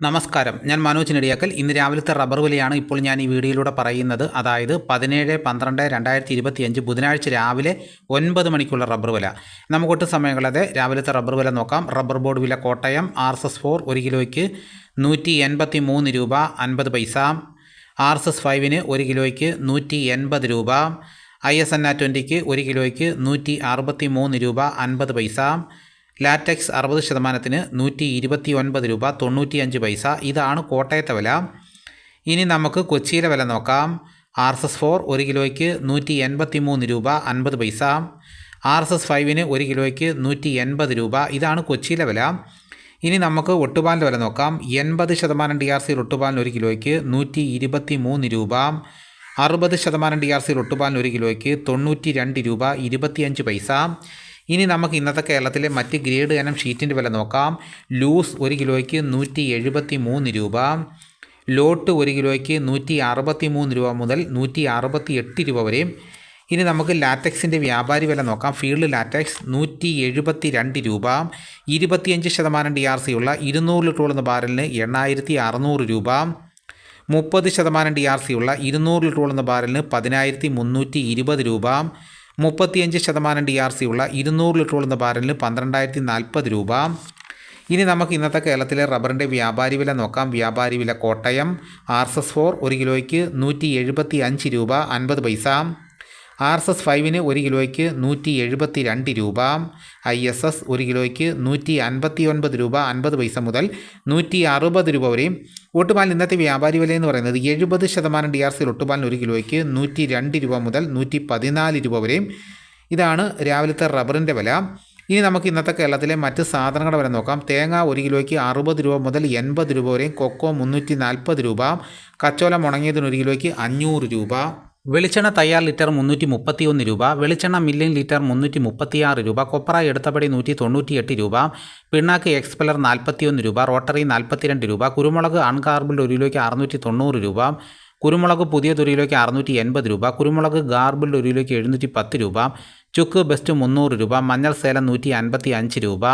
നമസ്കാരം. ഞാൻ മനോജ് നെടിയാക്കൽ. ഇന്ന് രാവിലത്തെ റബ്ബർ വിലയാണ് ഇപ്പോൾ ഞാൻ ഈ വീഡിയോയിലൂടെ പറയുന്നത്. അതായത് പതിനേഴ് പന്ത്രണ്ട് രണ്ടായിരത്തി ഇരുപത്തിയഞ്ച് ബുധനാഴ്ച രാവിലെ ഒൻപത് മണിക്കുള്ള റബ്ബർ വില. നമുക്കൊട്ട് സമയങ്ങളതെ രാവിലത്തെ റബ്ബർ വില നോക്കാം. റബ്ബർ ബോർഡ് വില Kottayam R S S four ഒരു കിലോയ്ക്ക് നൂറ്റി എൺപത്തി മൂന്ന് രൂപ അൻപത് പൈസ. ആർ എസ് എസ് ഫൈവിന് ഒരു കിലോയ്ക്ക് നൂറ്റി എൺപത് രൂപ. ഐ എസ് എൻ ആ ട്വന്റിക്ക് ഒരു കിലോയ്ക്ക് നൂറ്റി അറുപത്തി മൂന്ന് രൂപ അൻപത് പൈസ. ലാറ്റക്സ് അറുപത് ശതമാനത്തിന് നൂറ്റി ഇരുപത്തി ഒൻപത് രൂപ തൊണ്ണൂറ്റിയഞ്ച് പൈസ. ഇതാണ് കോട്ടയത്തെ വില. ഇനി നമുക്ക് കൊച്ചിയിലെ വില നോക്കാം. ആർ എസ് എസ് ഫോർ ഒരു കിലോയ്ക്ക് നൂറ്റി എൺപത്തി മൂന്ന് രൂപ അൻപത് പൈസ. ആർ എസ് എസ് ഫൈവിന് ഒരു കിലോയ്ക്ക് നൂറ്റി എൺപത് രൂപ. ഇതാണ് കൊച്ചിയിലെ വില. ഇനി നമുക്ക് ഒട്ടുപാലിന്റെ വില നോക്കാം. എൺപത് ശതമാനം ഡി ആർ സിയിൽ ഒട്ടുപാലിന് ഒരു കിലോയ്ക്ക് നൂറ്റി ഇരുപത്തി മൂന്ന് രൂപ. അറുപത് ശതമാനം ഡി ആർ സിയിൽ ഒട്ടുപാലിന് ഒരു കിലോയ്ക്ക് തൊണ്ണൂറ്റി രണ്ട് രൂപ ഇരുപത്തിയഞ്ച് പൈസ. ഇനി നമുക്ക് ഇന്നത്തെ കേരളത്തിലെ മറ്റ് ഗ്രേഡ് ഇനം ഷീറ്റിന്റെ വില നോക്കാം. ലൂസ് ഒരു കിലോയ്ക്ക് നൂറ്റി എഴുപത്തി മൂന്ന് രൂപ. ലോട്ട് ഒരു കിലോയ്ക്ക് നൂറ്റി അറുപത്തി മൂന്ന് രൂപ മുതൽ നൂറ്റി അറുപത്തി എട്ട് രൂപ വരെയും ഇനി നമുക്ക് ലാറ്റക്സിന്റെ വ്യാപാരി വില നോക്കാം. ഫീൽഡ് ലാറ്റക്സ് നൂറ്റി എഴുപത്തി രണ്ട് രൂപ. ഇരുപത്തിയഞ്ച് ശതമാനം ഡി ആർ സി ഉള്ള ഇരുന്നൂറ് ലിറ്റർ ഉള്ള ബാരലിന് എണ്ണായിരത്തി അറുന്നൂറ് രൂപ. മുപ്പത് ശതമാനം ഡി ആർ സി ഉള്ള ഇരുന്നൂറ് ലിറ്റർ ഉള്ള ബാരലിന് പതിനായിരത്തി മുന്നൂറ്റി ഇരുപത് രൂപ. മുപ്പത്തിയഞ്ച് ശതമാനം ഡി ആർ സി ഉള്ള ഇരുന്നൂറ് ലിറ്റർ എന്ന ബാരലിന് പന്ത്രണ്ടായിരത്തി നാൽപ്പത് രൂപ. ഇനി നമുക്ക് ഇന്നത്തെ കേരളത്തിലെ റബ്ബറിന്റെ വ്യാപാരി വില നോക്കാം. വ്യാപാരി വില Kottayam R S S four ഒരു കിലോയ്ക്ക് നൂറ്റി എഴുപത്തി അഞ്ച് രൂപ അൻപത് പൈസ. ആർ എസ് എസ് ഫൈവിന് ഒരു കിലോയ്ക്ക് നൂറ്റി എഴുപത്തി രണ്ട് രൂപ ഐ എസ് എസ് ഒരു കിലോയ്ക്ക് നൂറ്റി അൻപത്തി ഒൻപത് രൂപ അൻപത് പൈസ മുതൽ നൂറ്റി അറുപത് രൂപ വരെയും. ഒട്ടുപാലിന് ഇന്നത്തെ വ്യാപാരി വില എന്ന് പറയുന്നത് എഴുപത് ശതമാനം ഡി ആർ സിയിൽ ഒട്ടുപാലിന് ഒരു കിലോയ്ക്ക് നൂറ്റി രണ്ട് രൂപ മുതൽ നൂറ്റി പതിനാല് രൂപ വരെയും. ഇതാണ് രാവിലത്തെ റബ്ബറിന്റെ വില. ഇനി നമുക്ക് ഇന്നത്തെ കേരളത്തിലെ മറ്റ് സാധനങ്ങളുടെ വില നോക്കാം. തേങ്ങ ഒരു കിലോയ്ക്ക് അറുപത് രൂപ മുതൽ എൺപത് രൂപ വരെയും കൊക്കോ മുന്നൂറ്റി നാൽപ്പത് രൂപ കച്ചോലം ഉണങ്ങിയതിന് ഒരു കിലോയ്ക്ക് അഞ്ഞൂറ് രൂപ. വെളിച്ചെണ്ണ തയ്യാർ ലിറ്റർ മുന്നൂറ്റി മുപ്പത്തി ഒന്ന് രൂപ വെളിച്ചെണ്ണ മില്ലിൻ ലിറ്റർ മുന്നൂറ്റി മുപ്പത്തിയാറ് രൂപ കൊപ്ര എടുത്തപടി നൂറ്റി തൊണ്ണൂറ്റിയെട്ട് രൂപ പിണ്ണാക്ക് എക്സ്പെലർ നാൽപ്പത്തിയൊന്ന് രൂപ റോട്ടറി നാൽപ്പത്തിരണ്ട് രൂപ കുരുമുളക് അൺകാർബിൾഡ് ഒരു കിലോയ്ക്ക് അറുന്നൂറ്റി തൊണ്ണൂറ് രൂപ കുരുമുളക് പുതിയ ഒരു കിലോയ്ക്ക് അറുന്നൂറ്റി എൺപത് രൂപ കുരുമുളക് ഗാർബിൾഡ് ഒരു കിലോയ്ക്ക് എഴുന്നൂറ്റി പത്ത് രൂപ ചുക്ക് ബെസ്റ്റ് മുന്നൂറ് രൂപ മഞ്ഞൾ സേലം നൂറ്റി അൻപത്തി അഞ്ച് രൂപ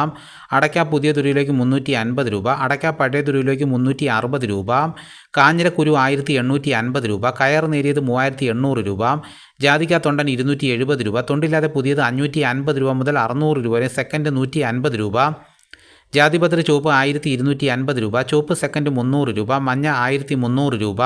അടയ്ക്ക പുതിയ തുരിയിലേക്ക് മുന്നൂറ്റി അൻപത് രൂപ അടയ്ക്ക പഴയ തുരിയിലേക്ക് മുന്നൂറ്റി അറുപത് രൂപ കാഞ്ഞിരക്കുരു ആയിരത്തി എണ്ണൂറ്റി അൻപത് രൂപ കയർ നേരിയത് മൂവായിരത്തി എണ്ണൂറ് രൂപ ജാതിക്ക തൊണ്ടൻ ഇരുന്നൂറ്റി എഴുപത് രൂപ തൊണ്ടില്ലാതെ പുതിയത് അഞ്ഞൂറ്റി അൻപത് രൂപ മുതൽ അറുന്നൂറ് രൂപ വരെ സെക്കൻഡ് നൂറ്റി അൻപത് രൂപ ജാതിപത്രി ചുവപ്പ് ആയിരത്തി ഇരുന്നൂറ്റി അൻപത് രൂപ ചുവപ്പ് സെക്കൻഡ് മുന്നൂറ് രൂപ മഞ്ഞ ആയിരത്തി മുന്നൂറ് രൂപ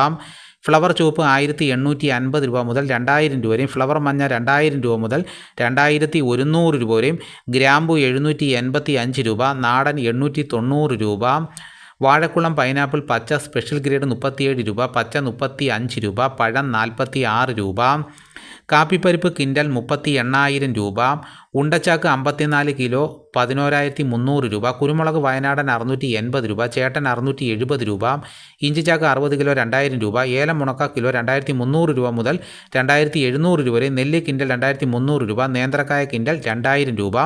ഫ്ലവർ ചുവപ്പ് ആയിരത്തി എണ്ണൂറ്റി അൻപത് രൂപ മുതൽ രണ്ടായിരം രൂപ വരെയും ഫ്ലവർ മഞ്ഞ രണ്ടായിരം രൂപ മുതൽ രണ്ടായിരത്തി ഒരുന്നൂറ് രൂപ വരെയും ഗ്രാമ്പു എഴുന്നൂറ്റി എൺപത്തി അഞ്ച് രൂപ നാടൻ എണ്ണൂറ്റി തൊണ്ണൂറ് രൂപ വാഴക്കുളം പൈനാപ്പിൾ പച്ച സ്പെഷ്യൽ ഗ്രേഡ് മുപ്പത്തിയേഴ് രൂപ പച്ച മുപ്പത്തി അഞ്ച് രൂപ പഴം നാൽപ്പത്തി ആറ് രൂപ കാപ്പിപ്പരിപ്പ് കിൻഡൽ മുപ്പത്തി എണ്ണായിരം രൂപ ഉണ്ടച്ചാക്ക് അമ്പത്തിനാല് കിലോ പതിനോരായിരത്തി മുന്നൂറ് രൂപ കുരുമുളക് വയനാടൻ അറുന്നൂറ്റി എൺപത് രൂപ ചേട്ടൻ അറുന്നൂറ്റി എഴുപത് രൂപ ഇഞ്ചിച്ചാക്ക് അറുപത് കിലോ രണ്ടായിരം രൂപ ഏലം മുണക്ക കിലോ രണ്ടായിരത്തി മുന്നൂറ് രൂപ മുതൽ രണ്ടായിരത്തി എഴുന്നൂറ് രൂപ വരെ നെല്ല് കിൻഡൽ രണ്ടായിരത്തി മുന്നൂറ് രൂപ നേന്ത്രക്കായ കിൻഡൽ രണ്ടായിരം രൂപ.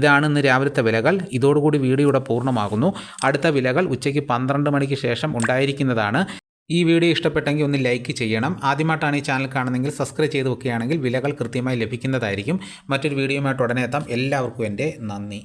ഇതാണ് ഇന്ന് രാവിലത്തെ വിലകൾ. ഇതോടുകൂടി വീഡിയോയുടെ പൂർണമാകുന്നു. അടുത്ത വിലകൾ ഉച്ചയ്ക്ക് പന്ത്രണ്ട് മണിക്ക് ശേഷം ഉണ്ടായിരിക്കുന്നതാണ്. ഈ വീഡിയോ ഇഷ്ടപ്പെട്ടെങ്കിൽ ഒന്ന് ലൈക്ക് ചെയ്യണം. ആദ്യമായിട്ടാണ് ഈ ചാനൽ കാണുന്നതെങ്കിൽ സബ്സ്ക്രൈബ് ചെയ്ത് വെക്കുകയാണെങ്കിൽ വിലകൾ കൃത്യമായി ലഭിക്കുന്നതായിരിക്കും. മറ്റൊരു വീഡിയോയുമായിട്ട് ഉടനെ എത്താം. എല്ലാവർക്കും എന്റെ നന്ദി.